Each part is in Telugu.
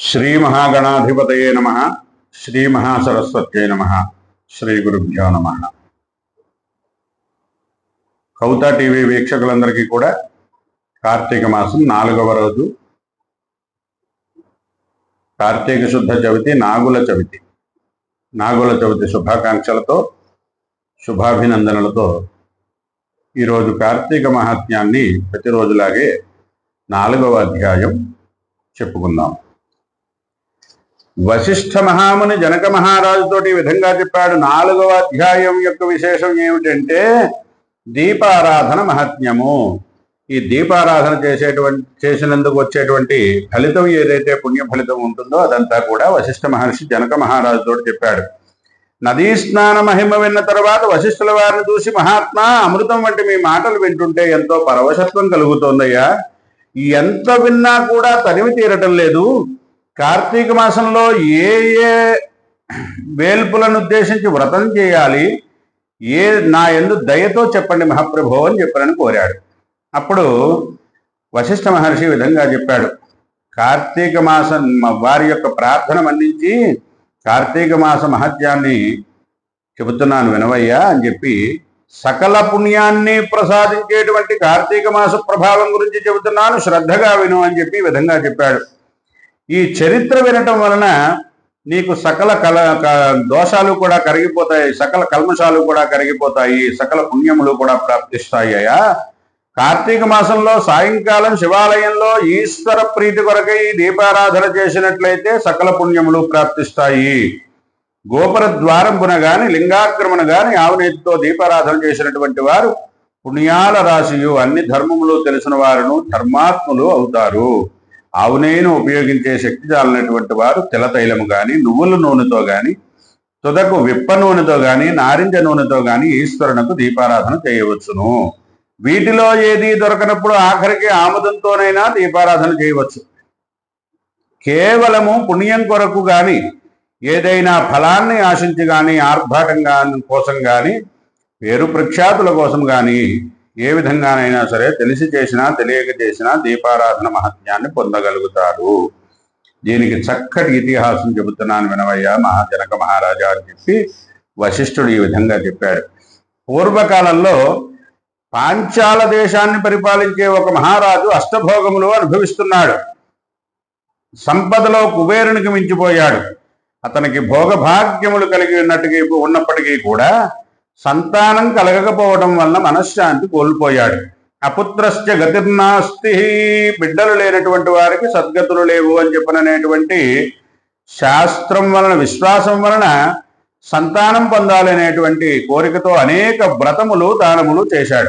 శ్రీ మహాగణాధిపతయే నమ. శ్రీ మహాసరస్వత్యై నమ. శ్రీ గురుభ్యో నమ. కౌత టీవీ వీక్షకులందరికీ కూడా కార్తీక మాసం నాలుగవ రోజు. కార్తీక శుద్ధ చవితి నాగుల చవితి. నాగుల చవితి శుభాకాంక్షలతో శుభాభినందనలతో ఈరోజు కార్తీక మహాత్మ్యాన్ని ప్రతిరోజులాగే నాలుగవ అధ్యాయం చెప్పుకుందాం. వశిష్ఠ మహాముని జనక మహారాజుతోటి ఈ విధంగా చెప్పాడు. నాలుగవ అధ్యాయం యొక్క విశేషం ఏమిటంటే దీపారాధన మహాత్మ్యము ఈ దీపారాధన చేసేటువంటి చేసినందుకు వచ్చేటువంటి ఫలితం ఏదైతే పుణ్య ఫలితం ఉంటుందో అదంతా కూడా వశిష్ఠ మహర్షి జనక మహారాజుతో చెప్పాడు. నదీ స్నాన మహిమ విన్న తర్వాత వశిష్ఠుల వారిని చూసి మహాత్మా అమృతం వంటి మీ మాటలు వింటుంటే ఎంతో పరవశత్వం కలుగుతోందయ్యా. ఎంత విన్నా కూడా తనివి తీరటం లేదు. కార్తీక మాసంలో ఏ ఏ వేల్పులను ఉద్దేశించి వ్రతం చేయాలి ఏ నా ఎందు దయతో చెప్పండి మహాప్రభో అని చెప్పారని కోరాడు. అప్పుడు వశిష్ఠ మహర్షి విధంగా చెప్పాడు. కార్తీక మాసం వారి యొక్క ప్రార్థన మన్నించి కార్తీక మాస మహత్యాన్ని చెబుతున్నాను వినవయ్యా అని చెప్పి సకల పుణ్యాన్ని ప్రసాదించేటువంటి కార్తీక మాస ప్రభావం గురించి చెబుతున్నాను శ్రద్ధగా విను అని చెప్పి విధంగా చెప్పాడు. ఈ చరిత్ర వినటం వలన నీకు సకల కల క- దోషాలు కూడా కరిగిపోతాయి సకల కల్మషాలు కూడా కరిగిపోతాయి సకల పుణ్యములు కూడా ప్రాప్తిస్తాయి అయ్యా. కార్తీక మాసంలో సాయంకాలం శివాలయంలో ఈశ్వర ప్రీతి కొరకై దీపారాధన చేసినట్లయితే సకల పుణ్యములు ప్రాప్తిస్తాయి. గోపుర ద్వారంపున గాని లింగాక్రమణ గాని ఆవునేతితో దీపారాధన చేసినటువంటి వారు పుణ్యాల రాశియు అన్ని ధర్మములు తెలిసిన వారును ధర్మాత్ములు అవుతారు. ఆవునేను ఉపయోగించే శక్తి చాలినటువంటి వారు తెలతైలము కానీ నువ్వుల నూనెతో కానీ తుదకు విప్ప నూనెతో కానీ నారింజ నూనెతో కానీ ఈశ్వరునకు దీపారాధన చేయవచ్చును. వీటిలో ఏది దొరకనప్పుడు ఆఖరికి ఆముదంతోనైనా దీపారాధన చేయవచ్చు. కేవలము పుణ్యం కొరకు గాని ఏదైనా ఫలాన్ని ఆశించి గాని ఆర్భాటంగా కోసం గాని పేరు ప్రఖ్యాతుల కోసం కానీ ఏ విధంగానైనా సరే తెలిసి చేసినా తెలియక చేసినా దీపారాధన మహత్యాన్ని పొందగలుగుతారు. దీనికి చక్కటి ఇతిహాసం చెబుతున్నాను వినవయ్య మహాజనక మహారాజా అని చెప్పి వశిష్ఠుడు ఈ విధంగా చెప్పాడు. పూర్వకాలంలో పాంచాల దేశాన్ని పరిపాలించే ఒక మహారాజు అష్టభోగములు అనుభవిస్తున్నాడు. సంపదలో కుబేరునికి మించిపోయాడు. అతనికి భోగభాగ్యములు కలిగి ఉన్నట్టుగా ఉన్నప్పటికీ కూడా సంతానం కలగకపోవడం వలన మనశ్శాంతి కోల్పోయాడు. అపుత్రస్య గతిర్నాస్తి బిడ్డలు లేనటువంటి వారికి సద్గతులు లేవు అని చెప్పననేటువంటి శాస్త్రం వలన విశ్వాసం వలన సంతానం పొందాలనేటువంటి కోరికతో అనేక వ్రతములు దానములు చేశాడు.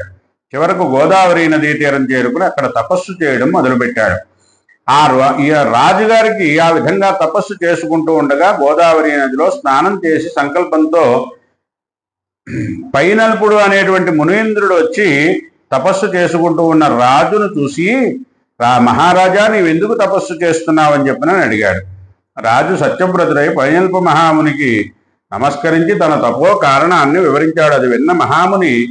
చివరకు గోదావరి నదీ తీరం చేరుకుని అక్కడ తపస్సు చేయడం మొదలుపెట్టాడు. ఆ రా- ఈ రాజుగారికి ఆ విధంగా తపస్సు చేసుకుంటూ ఉండగా గోదావరి నదిలో స్నానం చేసి సంకల్పంతో పైనల్పుడు అనేటువంటి మునీంద్రుడు వచ్చి తపస్సు చేసుకుంటూ ఉన్న రాజును చూసి రా మహారాజా నీవెందుకు తపస్సు చేస్తున్నావని చెప్పినని అడిగాడు. రాజు సత్యవ్రతుడై పైనల్ప మహామునికి నమస్కరించి తన తపో కారణాన్ని వివరించాడు. అది విన్న మహాముని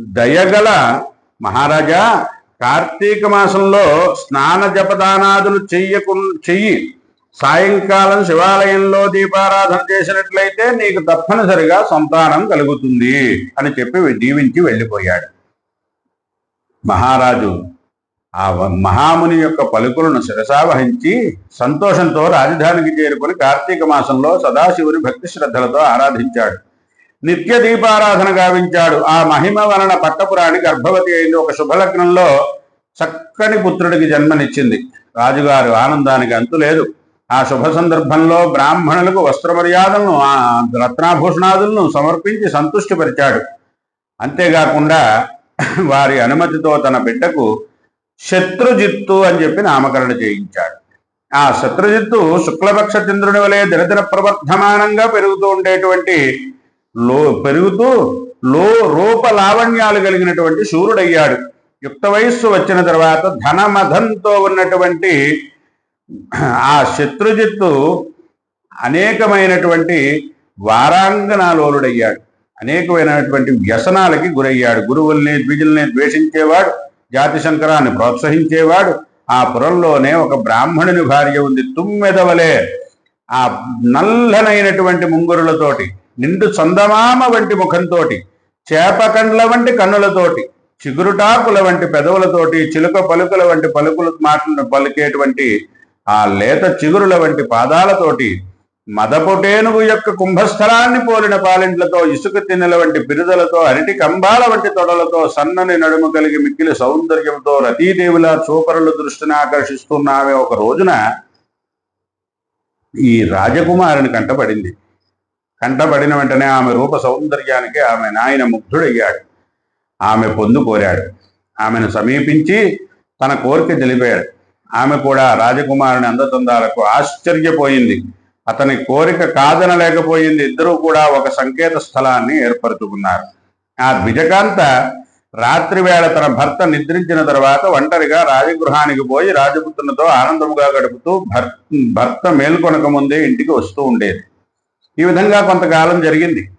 దయగల మహారాజా కార్తీక మాసంలో స్నాన జపదానాదులు చెయ్యకు చెయ్యి. సాయంకాలం శివాలయంలో దీపారాధన చేసినట్లయితే నీకు తప్పనిసరిగా సంతానం కలుగుతుంది అని చెప్పి దీవించి వెళ్ళిపోయాడు. మహారాజు ఆ మహాముని యొక్క పలుకులను శిరసావహించి సంతోషంతో రాజధానికి చేరుకుని కార్తీక మాసంలో సదాశివుని భక్తి శ్రద్ధలతో ఆరాధించాడు. నిత్య దీపారాధన గావించాడు. ఆ మహిమ వలన పట్టపురాణి గర్భవతి అయింది. ఒక శుభలగ్నంలో చక్కని పుత్రుడికి జన్మనిచ్చింది. రాజుగారు ఆనందానికి అంతు లేదు ఆ శుభ సందర్భంలో బ్రాహ్మణులకు వస్త్ర మర్యాదలను ఆ రత్నాభూషణాదులను సమర్పించి సంతుష్టిపరిచాడు. అంతేకాకుండా వారి అనుమతితో తన బిడ్డకు శత్రుజిత్తు అని చెప్పి నామకరణ చేయించాడు. ఆ శత్రుజిత్తు శుక్లపక్ష చంద్రుని వలె దినదిన ప్రవర్ధమానంగా పెరుగుతూ ఉండేటువంటి లో పెరుగుతూ లో రూప లావణ్యాలు కలిగినటువంటి శూరుడయ్యాడు. యుక్త వయస్సు వచ్చిన తర్వాత ధనమధంతో ఉన్నటువంటి ఆ శత్రుజిత్తు అనేకమైనటువంటి వారాంగనాలోలుడయ్యాడు. అనేకమైనటువంటి వ్యసనాలకి గురయ్యాడు. గురువుల్ని ద్విజుల్ని ద్వేషించేవాడు జాతి శంకరాన్ని ప్రోత్సహించేవాడు. ఆ పురంలోనే ఒక బ్రాహ్మణుని భార్య ఉంది తుమ్మెదవలే. ఆ నల్లనైనటువంటి ముంగురులతోటి నిండు చందమామ వంటి ముఖంతోటి చేపకండ్ల వంటి కన్నులతోటి చిగురుటాకుల వంటి పెదవులతోటి చిలుక పలుకుల వంటి పలుకులు మాటలను పలికేటువంటి ఆ లేత చిగురుల వంటి పాదాలతోటి మదపుటేనుగు యొక్క కుంభస్థలాన్ని పోలిన పాలింట్లతో ఇసుక తిన్నెల వంటి బిరుదలతో అరటి కంబాల వంటి తొడలతో సన్నని నడుము కలిగి మిక్కిలి సౌందర్యంతో రతీదేవిలా చూపరుల దృష్టిని ఆకర్షిస్తున్నామే ఒక రోజున ఈ రాజకుమారుని కంటపడింది. కంటపడిన వెంటనే ఆమె రూప సౌందర్యానికి ఆమె నాయన ముగ్ధుడయ్యాడు. ఆమె పొందు కోరాడు. ఆమెను సమీపించి తన కోరిక తెలిపాడు. ఆమె కూడా రాజకుమారుని అందతందాలకు ఆశ్చర్యపోయింది. అతని కోరిక కాదనలేకపోయింది ఇద్దరూ కూడా ఒక సంకేత స్థలాన్ని ఏర్పరచుకున్నారు. ఆ ద్విజకాంత రాత్రి వేళ తన భర్త నిద్రించిన తర్వాత ఒంటరిగా రాజగృహానికి పోయి రాజపుత్రునితో ఆనందముగా గడుపుతూ భర్ భర్త మేల్కొనక ముందే ఇంటికి వస్తూ ఉండేది. ఈ విధంగా కొంతకాలం జరిగింది.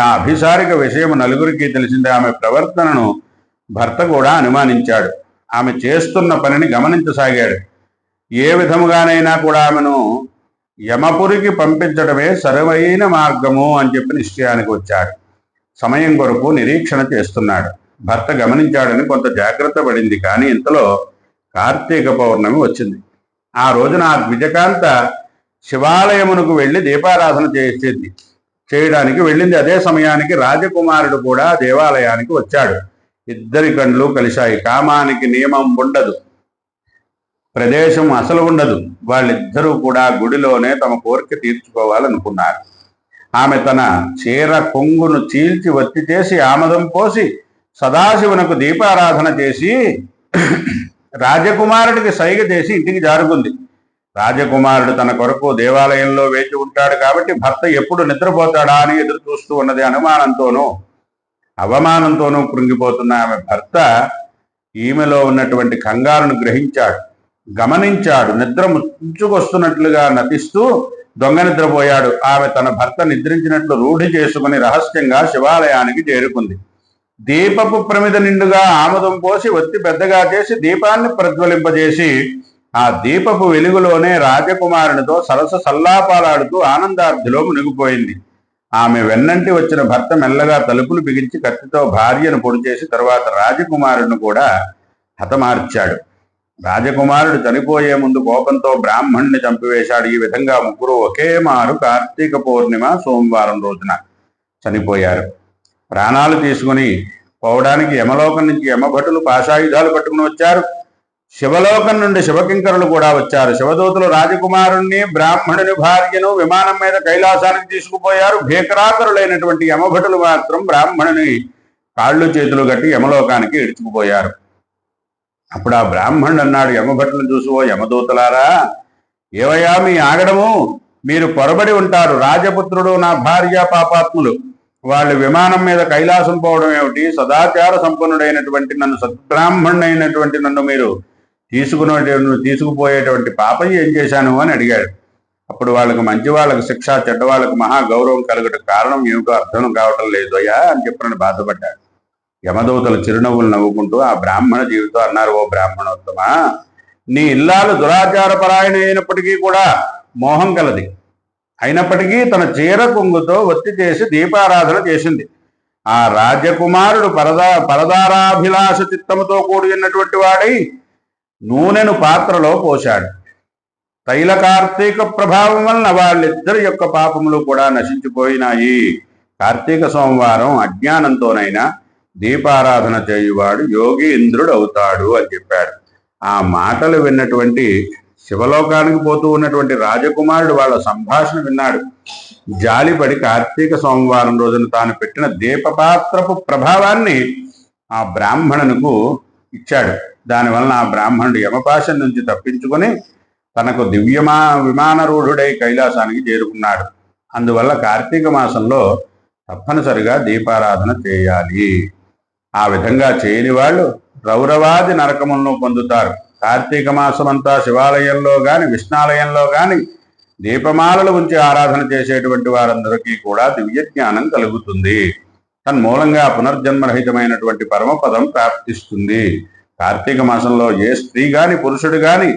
ఆ అభిసారిక విషయం నలుగురికి తెలిసింది. ఆమె ప్రవర్తనను భర్త కూడా అనుమానించాడు. ఆమె చేస్తున్న పనిని గమనించసాగాడు. ఏ విధముగానైనా కూడా ఆమెను యమపురికి పంపించడమే సరైన మార్గము అని చెప్పి నిశ్చయానికి వచ్చాడు. సమయం కొరకు నిరీక్షణ చేస్తున్నాడు. భర్త గమనించాడని కొంత జాగ్రత్త పడింది. కానీ ఇంతలో కార్తీక పౌర్ణమి వచ్చింది. ఆ రోజున ఆ ద్విజకాంత శివాలయమునకు వెళ్ళి దీపారాధన చేసేది. చేయడానికి వెళ్ళింది. అదే సమయానికి రాజకుమారుడు కూడా దేవాలయానికి వచ్చాడు. ఇద్దరి కండ్లు కలిశాయి. కామానికి నియమం ఉండదు. ప్రదేశం అసలు ఉండదు. వాళ్ళిద్దరూ కూడా గుడిలోనే తమ కోరిక తీర్చుకోవాలనుకున్నారు. ఆమె తన చీర కొంగును చీల్చి వత్తి చేసి ఆమదం పోసి సదాశివునకు దీపారాధన చేసి రాజకుమారుడికి సైగ చేసి ఇంటికి జారుకుంది. రాజకుమారుడు తన కొరకు దేవాలయంలో వేచి ఉంటాడు కాబట్టి భర్త ఎప్పుడు నిద్రపోతాడా అని ఎదురు చూస్తూ ఉన్నది అనుమానంతోనూ అవమానంతోనూ కృంగిపోతున్న ఆమె భర్త ఈమెలో ఉన్నటువంటి కంగారును గ్రహించాడు గమనించాడు నిద్ర ముంచుకొస్తున్నట్లుగా నటిస్తూ దొంగ నిద్రపోయాడు. ఆమె తన భర్త నిద్రించినట్లు రూఢి చేసుకుని రహస్యంగా శివాలయానికి చేరుకుంది. దీపపు ప్రమిద నిండుగా ఆమదం పోసి ఒత్తి పెద్దగా చేసి దీపాన్ని ప్రజ్వలింపజేసి ఆ దీపపు వెలుగులోనే రాజకుమారునితో సరస సల్లాపాలాడుతూ ఆనందార్థిలో మునిగిపోయింది. ఆమె వెన్నంటి వచ్చిన భర్త మెల్లగా తలుపులు బిగించి కత్తితో భార్యను పొడి చేసి తరువాత రాజకుమారుడిని కూడా హతమార్చాడు. రాజకుమారుడు చనిపోయే ముందు కోపంతో బ్రాహ్మణ్ణి చంపివేశాడు. ఈ విధంగా ముగ్గురు ఒకే మారు కార్తీక పౌర్ణిమ సోమవారం రోజున చనిపోయారు. ప్రాణాలు తీసుకుని పోవడానికి యమలోకం నుంచి యమభటులు పాశాయుధాలు పట్టుకుని వచ్చారు. శివలోకం నుండి శివకింకరులు కూడా వచ్చారు. శివదూతులు రాజకుమారుణ్ణి బ్రాహ్మణుని భార్యను విమానం మీద కైలాసానికి తీసుకుపోయారు. భీకరాకరులైనటువంటి యమభటులు మాత్రం బ్రాహ్మణుని కాళ్ళు చేతులు కట్టి యమలోకానికి ఇడుచుకుపోయారు అప్పుడు ఆ బ్రాహ్మణుడు అన్నాడు యమభటులను చూసి ఓ యమదూతలారా ఏవయ్యా మీ ఆగడము? మీరు పొరబడి ఉంటారు. రాజపుత్రుడు నా భార్య పాపాత్ములు. వాళ్ళు విమానం మీద కైలాసం పోవడం ఏమిటి? సదాచార సంపన్నుడైనటువంటి నన్ను సద్బ్రాహ్మణుడైనటువంటి నన్ను మీరు తీసుకునే తీసుకుపోయేటువంటి పాపం ఏం చేశాను అని అడిగాడు. అప్పుడు వాళ్ళకి మంచి వాళ్ళకి శిక్ష చెడ్డ వాళ్ళకి మహా గౌరవం కారణం ఏమిటో అర్థం కావటం లేదు. అయ్యా అని చెప్పని బాధపడ్డాడు. యమదూతలు చిరునవ్వులు నవ్వుకుంటూ ఆ బ్రాహ్మణ జీవితం అన్నారు. ఓ బ్రాహ్మణోత్తమా నీ ఇల్లాలు దురాచార పరాయణ అయినప్పటికీ కూడా మోహం కలది. అయినప్పటికీ తన చీర కొంగుతో ఒత్తి చేసి దీపారాధన చేసింది. ఆ రాజకుమారుడు పరదా పరదారాభిలాష చిత్తముతో కూడి ఉన్నటువంటి వాడై నూనెను పాత్రలో పోశాడు. తైల కార్తీక ప్రభావం వలన వాళ్ళిద్దరి యొక్క పాపములు కూడా నశించిపోయినాయి. కార్తీక సోమవారం అజ్ఞానంతోనైనా దీపారాధన చేయువాడు యోగి ఇంద్రుడు అవుతాడు అని చెప్పాడు. ఆ మాటలు విన్నటువంటి శివలోకానికి పోతూ ఉన్నటువంటి రాజకుమారుడు వాళ్ళ సంభాషణ విన్నాడు. జాలిపడి కార్తీక సోమవారం రోజున తాను పెట్టిన దీపపాత్రపు ప్రభావాన్ని ఆ బ్రాహ్మణునకు ఇచ్చాడు. దానివలన ఆ బ్రాహ్మణుడు యమపాశం నుంచి తప్పించుకొని తనకు దివ్యమా విమానరూఢుడై కైలాసానికి చేరుకున్నాడు. అందువల్ల కార్తీక మాసంలో తప్పనిసరిగా దీపారాధన చేయాలి. ఆ విధంగా చేయని వాళ్ళు రౌరవాది నరకములను పొందుతారు. కార్తీక మాసమంతా శివాలయంలో గాని విష్ణాలయంలో గాని దీపమాలలు ఉంచి ఆరాధన చేసేటువంటి వారందరికీ కూడా దివ్య జ్ఞానం కలుగుతుంది. తన్మూలంగా పునర్జన్మరహితమైనటువంటి పరమపదం ప్రాప్తిస్తుంది. కార్తీక మాసంలో ఏ స్త్రీ గాని పురుషుడు గాని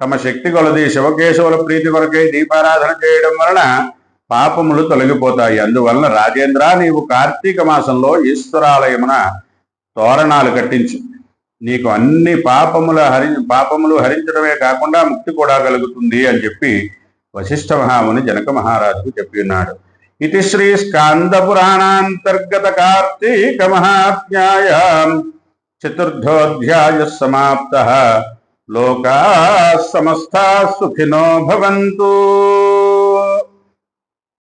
తమ శక్తి కొలది శివకేశవుల ప్రీతి కొరకై దీపారాధన చేయడం వలన పాపములు తొలగిపోతాయి. అందువలన రాజేంద్ర నీవు కార్తీక మాసంలో ఈశ్వరాలయమున తోరణాలు కట్టించు. నీకు అన్ని పాపముల హరి పాపములు హరించడమే కాకుండా ముక్తి కూడా కలుగుతుంది అని చెప్పి వశిష్ఠ మహాముని జనక మహారాజుకు చెప్పి ఉన్నాడు. ఇది శ్రీ స్కాంద పురాణాంతర్గత కార్తీక మహాత్మ్యాయ. चतुर्थ्याय समाप्तः। लोका समस्ता सुखिनो भवन्तु।